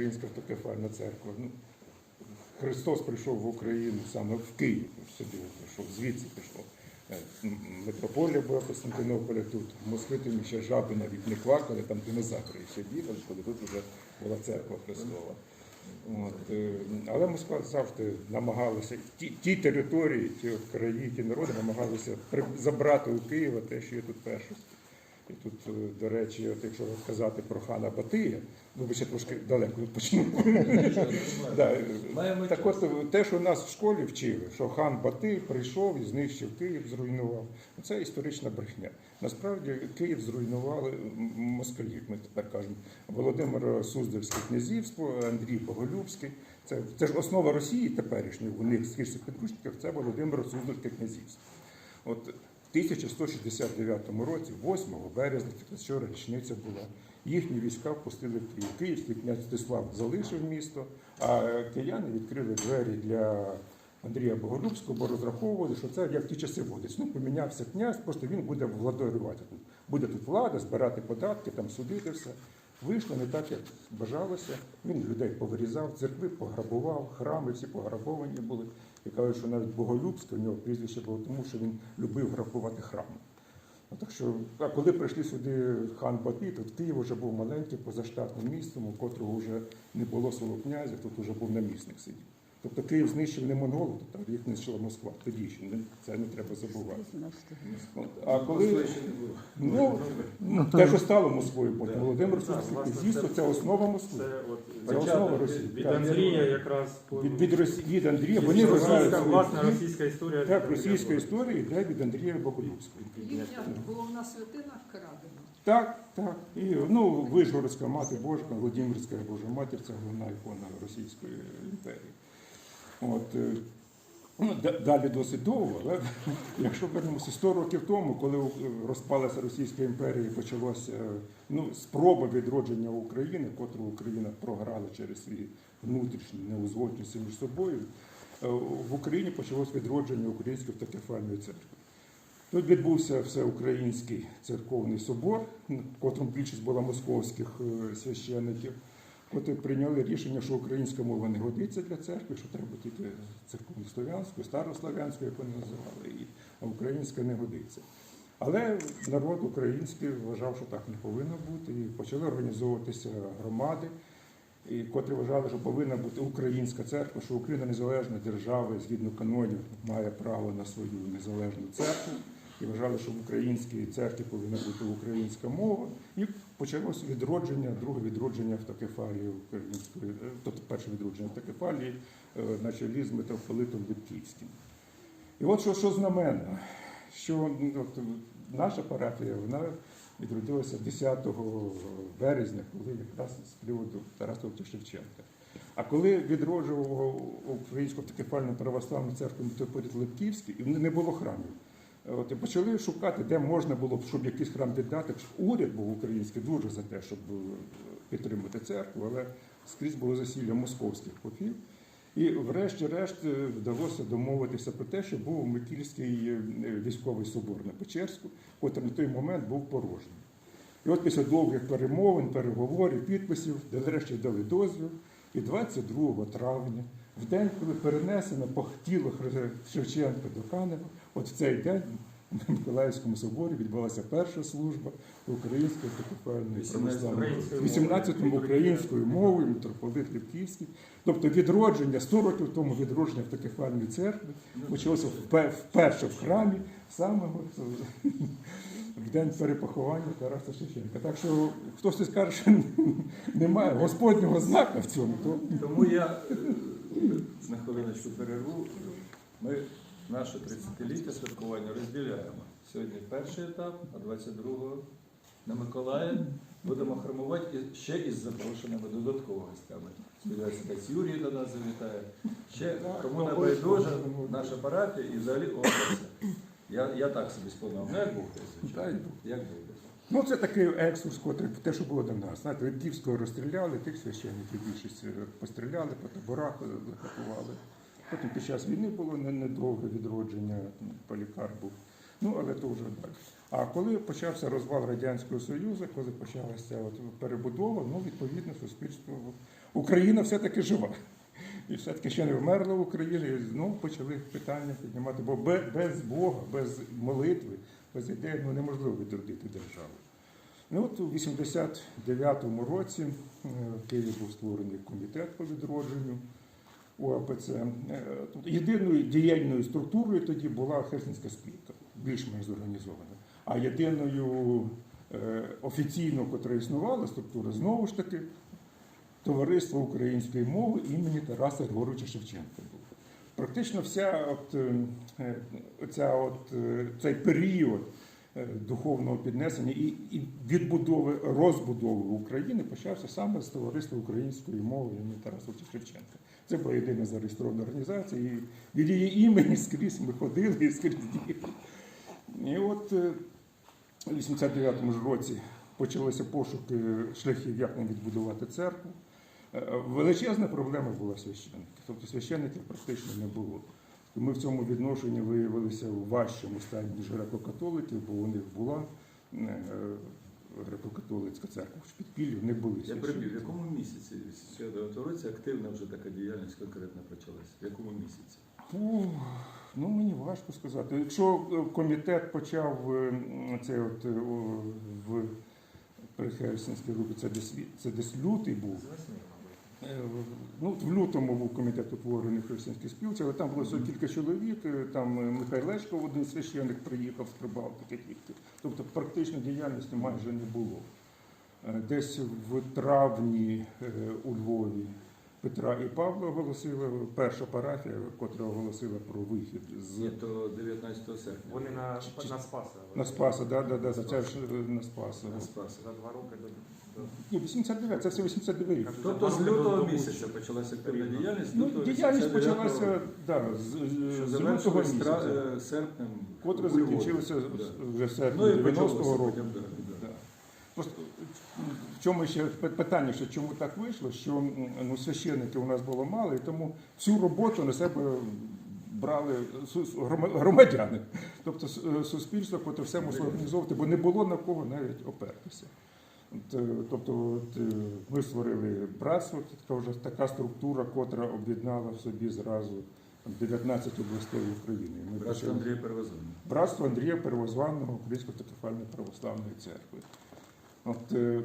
Українська автокефальна церква. Ну, Христос прийшов в Україну саме в Київ, сюди прийшов, звідси пішов. Е, Митрополія була Константинополя тут, в Москві тим ще жаби навіть не квакали, там динозаври ще бігали, коли тут вже була церква Христова. От, е, але Москва завжди намагалася, ті, ті території, ті краї, ті народи намагалися забрати у Києва те, що є тут першість. І тут, е, до речі, от якщо казати про хана Батия, ну ви ще трошки далеко почну. Да, Маємо Так от те, що нас в школі вчили, що хан Батий прийшов і знищив Київ, зруйнував. Це історична брехня. Насправді Київ зруйнували москалі. Ми тепер кажемо Володимир Суздальське князівство, Андрій Боголюбський. Це, це ж основа Росії теперішньої. У них з всіх підручників це Володимир Суздальське князівство. От 1169 році, 8 березня, вчора річниця була. Їхні війська впустили в Київ. Київський князь Стислав залишив місто, а кияни відкрили двері для Андрія Боголюбського, бо розраховували, що це як ті часи водиться. Ну, помінявся князь, просто він буде владарювати тут. Буде тут влада, збирати податки, там судити все. Вийшло не так, як бажалося. Він людей повирізав, церкви пограбував, храми всі пограбовані були. І кажуть, що навіть боголюбство у нього прізвище було тому, що він любив грабувати храми. Ну, так що, а коли прийшли сюди хан Батий, тут Київ вже був маленьким позаштатним містом, у котрого вже не було свого князя, тут вже був намісник сидів. Тобто Київ знищив не монголи, тобто їх знищила Москва. Тоді ще не- це не треба забувати. А коли ще не було. ну, те, що стало Москвою, потім Да. Володимир Суздальський власне, це- це основа Москви. Це от Це основа Росії. від Андрія якраз Від, від, від Андрія вони російська, вважають власна російська історія. Так, російська історія йде від Андрія Боголюбського. Їхня головна святина крадена. Так, так. І ну, Вишгородська мати Божка, Володимирська Божа матір це головна ікона Російської імперії. От, е, ну, далі досить довго, але якщо вернемося 100 років тому, коли розпалася Російська імперія і почалася ну, спроба відродження України, котру Україна програла через свої внутрішні неузгодженості між собою, е, в Україні почалось відродження Української автокефальної церкви. Тут відбувся всеукраїнський церковний собор, в котрому більшість була московських е, священиків, котрі прийняли рішення, що українська мова не годиться для церкви, що треба тільки церковнослов'янською, старослов'янською, як вони називали, і а українська не годиться. Але народ український вважав, що так не повинно бути, і почали організовуватися громади, і котрі вважали, що повинна бути українська церква, що Україна незалежна держава, згідно канонів, має право на свою незалежну церкву. І вважали, що в українській церкві повинна бути українська мова. І почалося відродження, друге відродження автокефалії української, е, тобто перше відродження автокефалії е, на чолі з митрополитом Витківським. І от що, що знаменно, що от, наша парафія вона відродилася 10 березня, коли якраз з приводу Тараса Шевченка. А коли відроджував українську автокефальну православну церкву митрополит Липківський, і не було храмів. От, і почали шукати, де можна було б, щоб якийсь храм віддати. Уряд був український дуже за те, щоб е, підтримати церкву, але скрізь було засілля московських попів. І врешті-решт е, вдалося домовитися про те, що був Микільський е, військовий собор на Печерську, котрий на той момент був порожній. І от після довгих перемовин, переговорів, підписів, де врешті дали дозвіл. І 22 травня, в день, коли перенесено по тілу Хри- Шевченка до Канева, от в цей день в Миколаївському соборі відбулася перша служба української автокефальної 18 православної українською 18 мовою. українською мовою, митрополит Лівківський. Тобто відродження, 100 років тому відродження автокефальної церкви почалося вперше в храмі саме е, в день перепоховання Тараса Шевченка. Так що хтось скаже, що немає Господнього знака в цьому, то Тому я е, на хвилиночку перерву. Ми наше 30-ліття святкування розділяємо. Сьогодні перший етап, а 22-го на Миколаїв будемо храмувати і ще із запрошеними додатково гостями. Сподіваюся, десь Юрій до нас завітає. Ще кому не байдуже, наша парафія і взагалі область. Я, я так собі спланував. Ну, як Бог дасть, звичайно. Бог. Як буде. Ну, це такий екскурс, котрий те, що було до нас. Знаєте, Липківського розстріляли, тих священників більшість е, постріляли, по таборах е, захопували. Потім під час війни було недовге відродження, полікар був Ну, але то вже далі. А коли почався розвал Радянського Союзу, коли почалася от перебудова, ну, відповідно, суспільство. Україна все-таки жива. І все-таки ще не вмерла в Україні, і знову почали питання піднімати, бо бе- без Бога, без молитви, без ідеї ну, неможливо відродити державу. Ну от у 89-му році е, в Києві був створений комітет по відродженню УАПЦ. Е, тобто Єдиною діяльною структурою тоді була Хельсінська спілка, більш-менш зорганізована. А єдиною е, офіційно, котра існувала структура, знову ж таки, Товариство української мови імені Тараса Григоровича Шевченка було. Практично вся от, е, е, оця от, е, цей період е, духовного піднесення і, і відбудови, розбудови України почався саме з Товариства української мови імені Тараса Шевченка. Це була єдина зареєстрована організація, і від її імені скрізь ми ходили і скрізь діяли. І от е, у 89-му ж році почалися пошуки шляхів, як нам відбудувати церкву. Величезна проблема була священників. Тобто священників практично не було. Ми в цьому відношенні виявилися в важчому стані, ніж греко-католиків, бо у них була е, греко-католицька церква в підпіллі, в них були Я прибів, в якому місяці в 69 році активна вже така діяльність конкретно почалася? В якому місяці? Ух, Ну, мені важко сказати. Якщо е, комітет почав е, це от в при групі, це десь, це десь лютий був. Е, Ну, в лютому був комітет утворений Хельсинській спілці, але там було всього кілька чоловік. е, Там е, Михайло Лешко, один священник, приїхав з Прибалтики тільки. Тобто практично діяльності майже не було. Десь в травні у Львові Петра і Павла оголосила перша парафія, котра оголосила про вихід з Ні, то 19 серпня. Вони на, Чи- на Спаса. на Спаса, да, да, да, це ж е, на Спаса. На Спаса. За два роки до Ні, 89, це все 89 рік. Тобто з лютого місяця почалася активна діяльність. Ну, лютого діяльність 89-го почалася да, з, з, з лютого завершилась місяця, тра- е, серпнем. котре у Львові. закінчилося Да. вже в Ну і 90-го почалося року. потім, да, да. Да. Просто в чому ще пи- питання, що чому так вийшло, що м, ну, священників у нас було мало, і тому всю роботу на себе брали су- грома- громадяни, тобто с- е, суспільство, яке все мусило організовувати, бо не було на кого навіть опертися. Тобто от, е, ми створили братство, така вже така структура, котра об'єднала в собі зразу 19 областей України. Ми Братство почали- Андрія Перевозовна. Братство Андрія Первозваного Української автокефальної православної церкви. От, е,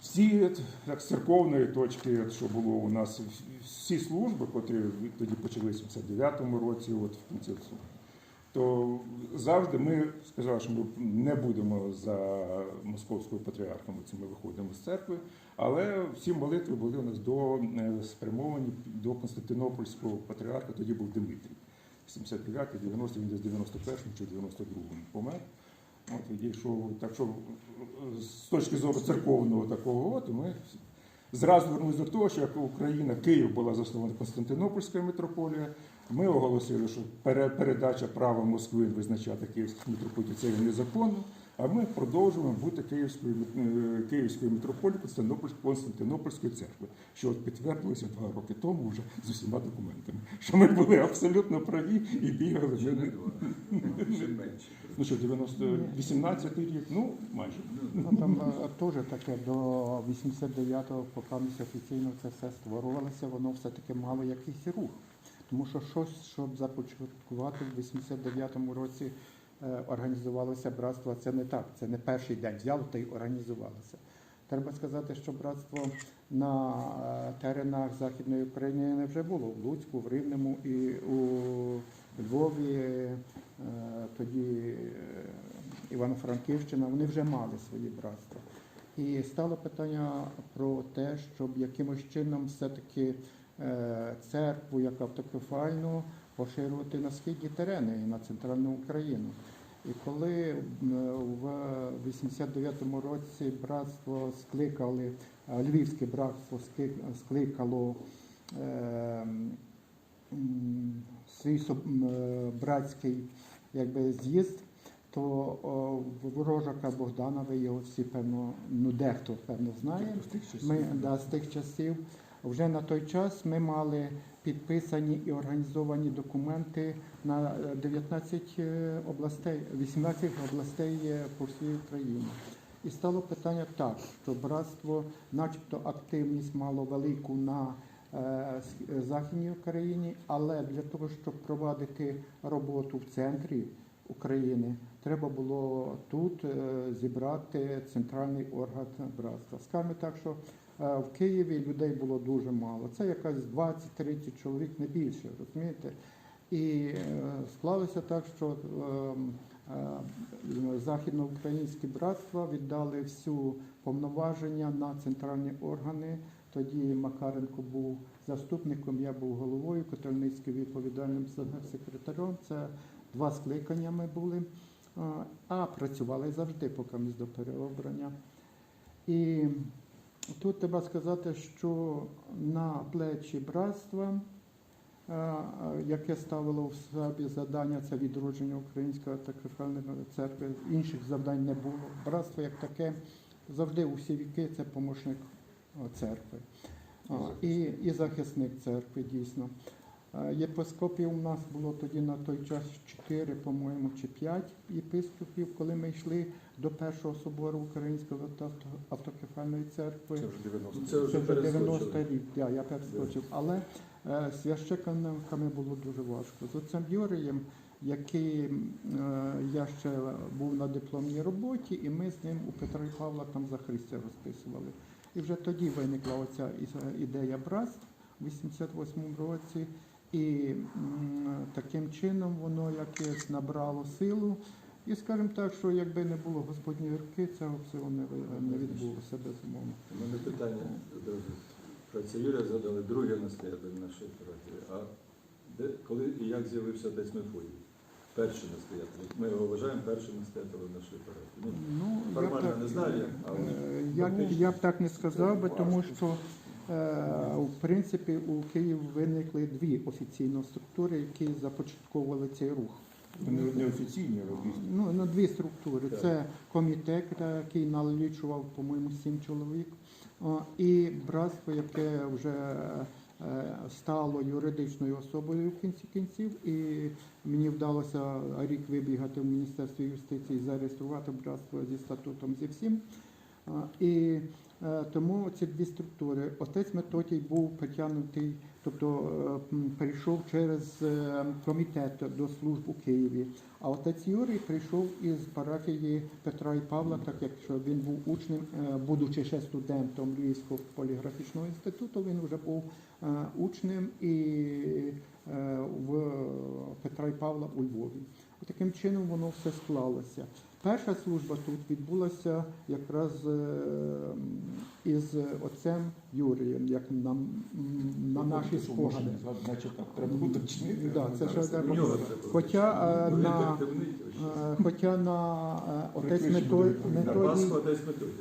всі так, з церковної точки, що було у нас, всі служби, котрі тоді почалися в 79-му році, от в кінці, то завжди ми сказали, що ми не будемо за московською патріархом, це ми виходимо з церкви, але всі молитви були у нас до, е, спрямовані до Константинопольського патріарха, тоді був Дмитрій. 79 90 він десь 91 чи 92 помер. От відійшов. Так що з точки зору церковного такого, то ми зразу вернулися до того, що як Україна, Київ була заснована Константинопольська митрополія. Ми оголосили, що пере- передача права Москви визначати київських митрополітів це є незаконно. А ми продовжуємо бути Київською, е, Київською митрополією Константинопольської, Константинопольської церкви, що от підтвердилося два роки тому вже з усіма документами, що ми були абсолютно праві і бігали. Ми не два. Вже менше. Ну що, 90, 18 рік, ну майже. Ну там е, теж таке до 89-го, поки ми офіційно це все створювалося, воно все-таки мало якийсь рух. Тому що щось, щоб започаткувати в 89-му році е, організувалося братство, це не так. Це не перший день взяв та й організувалося. Треба сказати, що братство на е, теренах Західної України вже було в Луцьку, в Рівному і у Львові, е, тоді Івано-Франківщина, вони вже мали свої братства. І стало питання про те, щоб якимось чином все-таки церкву як автокефальну поширювати на східні терени і на центральну Україну. І коли в 89-му році братство скликали, е, Львівське братство скликало е, свій е, братський якби, з'їзд, то ворожака Богдана, ви його всі певно, ну дехто певно знає. З тих часів. Ми да, з тих часів. Вже на той час ми мали підписані і організовані документи на е, 19 е, областей, 18 областей е, по всій Україні. І стало питання так, що братство, начебто, активність мало велику на е, Західній Україні, але для того, щоб провадити роботу в центрі України, треба було тут е, зібрати центральний орган братства. Скажімо так, що е, в Києві людей було дуже мало. Це якась 20-30 чоловік, не більше, розумієте? І е, склалося так, що ем, е, західноукраїнські братства віддали всю повноваження на центральні органи. Тоді Макаренко був заступником, я був головою, Котельницький відповідальним секретарем. Це два скликання ми були, а працювали завжди, поки ми до переобрання. І тут треба сказати, що на плечі братства, е, яке ставило в собі завдання, це відродження Української автокефальної церкви, інших завдань не було. Братство як таке завжди у всі віки це помощник е, церкви. І, і захисник церкви, дійсно. Е, Єпископів у нас було тоді на той час 4, по-моєму, чи 5 єпископів, коли ми йшли до першого собору Української автокефальної церкви. Це вже 90 Ну, Це вже вже 90 рік, да, я перескочив. Але е, священниками було дуже важко. З отцем Юрієм, який е, я ще був на дипломній роботі, і ми з ним у Петра і Павла там за Христя розписували. І вже тоді виникла оця ідея братств у 88 році. І м, таким чином воно якось набрало силу. І скажімо так, що якби не було Господньої руки, цього всього не, не відбулося безумовно. У мене питання. Про це Юрія задали друге настоятель нашої парафії. А де, коли і як з'явився отець Мефодій? Перший настоятель. Ми його вважаємо першим настоятелем нашої парафії. Ну, Ну, формально так, не знаю, але е, я, я б так не сказав би, тому що е, в принципі у Києві виникли дві офіційні структури, які започатковували цей рух. Не, не офіційні. Ну, на дві структури. Це комітет, який налічував, по-моєму, сім чоловік, і братство, яке вже е, стало юридичною особою в кінці кінців. І мені вдалося рік вибігати в Міністерстві юстиції, зареєструвати братство зі статутом зі всім. І е, тому ці дві структури. Отець Методій був притягнутий, тобто е, прийшов через е, комітет до служб у Києві. А отець Юрій прийшов із парафії Петра і Павла, так як він був учнем, будучи ще студентом Львівського поліграфічного інституту, він вже був учнем і в Петра і Павла у Львові. Таким чином воно все склалося. Перша служба тут відбулася якраз е, із отцем Юрієм, як на, на наші спогади. Значить, так, треба уточнити. Да, це Зараз ж у нього це було. Хоча е, Ну, на, е, хоча на е, отець Прикриші Мето- Методій Пасху отець Методій.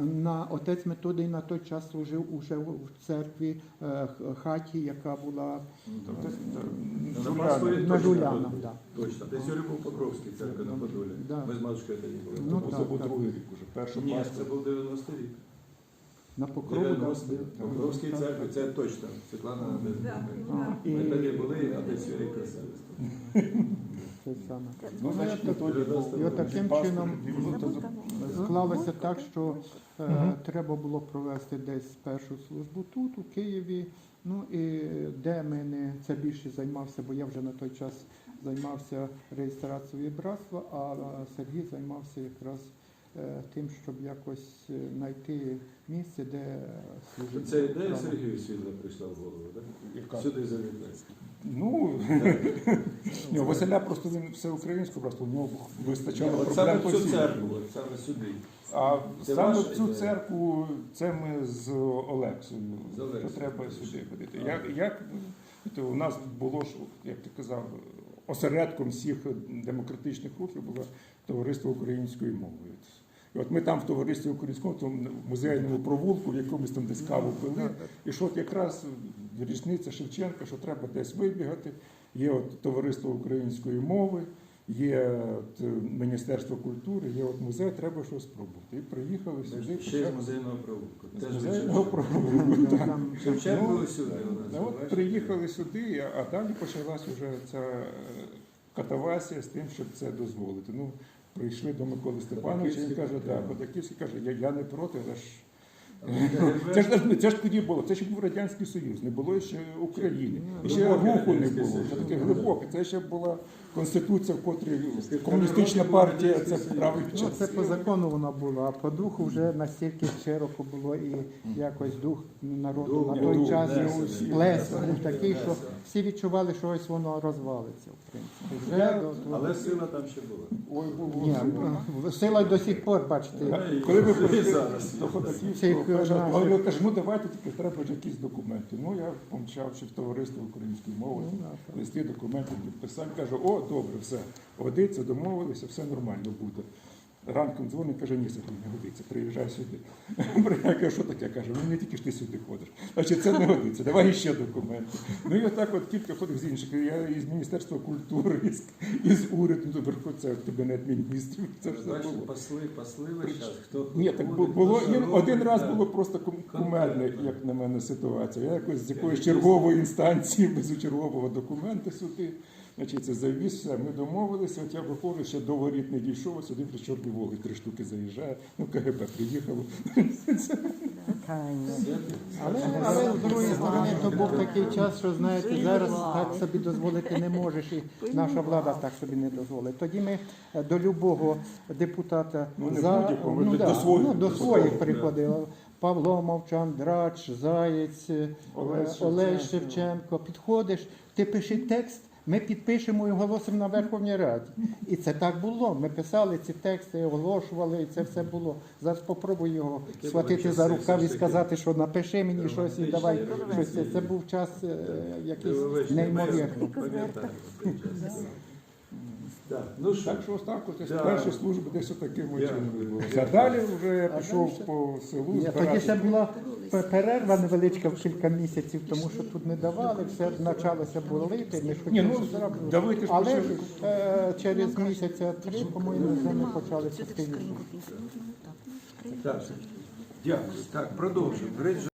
На- отець Методій на той час служив уже в церкві е, хаті, яка була На Жуляна. Пасху він на точно Жулянах. Точно. Отець Юрій був Покровський церкви на Подолі. Ми з матушкою тоді були. Ну, це був так. другий рік уже. Перша Ні, це був 90 рік. На покрову. да. Покровській церкві, це точно. Світлана да. Ми тоді були, а отець Юрій красавець. це саме. Ну, значить, Методій і от таким чином Склалося так, що е, треба було провести десь першу службу тут, у Києві. Ну і де ми не це більше займався, бо я вже на той час займався реєстрацією братства, а Сергій займався якраз е, тим, щоб якось е, знайти місце, де служити. Це ідея. Сергію Світла прийшла в голову, так? Яка? Сюди завітати. Ну, ні, у Василя просто він все українське, просто у нього вистачало От проблем саме в цю церкву, от саме сюди. А Це саме ваша в цю ідея? церкву це ми з Олексою. З Олексою. То треба сюди ходити. А. Як, як то у нас було ж, як ти казав, осередком всіх демократичних рухів було товариство української мови. І от ми там в товаристві українського, тому в музейному провулку, в якомусь там десь каву пили. І що от якраз річниця Шевченка, що треба десь вибігати. Є от товариство української мови, є от, е, Міністерство культури, є от музей, треба щось спробувати. І приїхали сюди. Ще з музейного провулку. з музейного провулку. так. Шевченко Ну, усюди у нас. Ну, от бачите? приїхали сюди, а- а далі почалась вже ця е, катавасія з тим, щоб це дозволити. Ну, прийшли до Миколи Степановича, він каже, да, Ходаківський каже, я, я не проти, але ж. Це ж, це ж тоді було, це ще був Радянський Союз, не було ще України. І ще руху не було. Це таке глибоке. Це ще була конституція, в котрій комуністична партія це правий Ну, це по закону вона була, а по духу вже настільки широко було і якось дух народу Дух, на дух, той час його сплес був такий, що всі відчували, що ось воно розвалиться, в принципі. Вже Я- до- до- Але сила там ще була. Ні, ну, сила до сих пор, бачите. Коли ви прийшли зараз. до Ходаківського, Цих наших- каже, ну давайте тільки треба ж якісь документи. Ну я помчавши в товариство української мови, Ну, листи, документи підписав, каже, о, добре, все, годиться, домовилися, все нормально буде. Ранком дзвонить, каже, ні, Сергій, не годиться, приїжджай сюди. Я кажу, що таке? Каже, ну не тільки ж ти сюди ходиш. Значить, це не годиться, давай ще документи. Ну і отак от кілька ходив з інших. Я із Міністерства культури, із, із уряду, доверху, це кабінет міністрів. Це все Бачите, пасли, пасли весь час. Хто Ні, так ходить, бу- було хто що один робить, раз було просто кум- Конкретно. як на мене, ситуація. Я якось з якоїсь чергової інстанції без чергового документу сюди. Значить, це завіз, все, ми домовилися. От я виходжу, ще до воріт не дійшов, сюди вже чорний Волги три штуки заїжджає. Ну, КГБ приїхало. Але, але з другої сторони, то був такий час, що знаєте, зараз так собі дозволити не можеш, і наша влада так собі не дозволить. Тоді ми е, до любого депутата Ну, не за будь-якого, ну, до да, своїх ну, до своїх приходили. Павло Мовчан, Драч, Заєць, е, Шевченко. Шевченко. Підходиш, ти пиши текст. Ми підпишемо і оголосимо на Верховній Раді. І це так було. Ми писали ці тексти, оголошували, і це все було. Зараз попробую його схватити за рукав і сказати, що напиши мені щось і давай щось. Це, був час е, якийсь неймовірний. Так, ну що, Так що ось так, ось Да. перші служби десь отаким Я- чином. А далі вже я пішов далі? по селу Ні, Тоді ще була перерва невеличка в кілька місяців, тому що тут не давали, все почалося болити. Ми ж хотіли ну, зробити. давити ж Але е, через місяця три, по-моєму, вже ми почали активніше. так, дякую. Так, продовжуємо.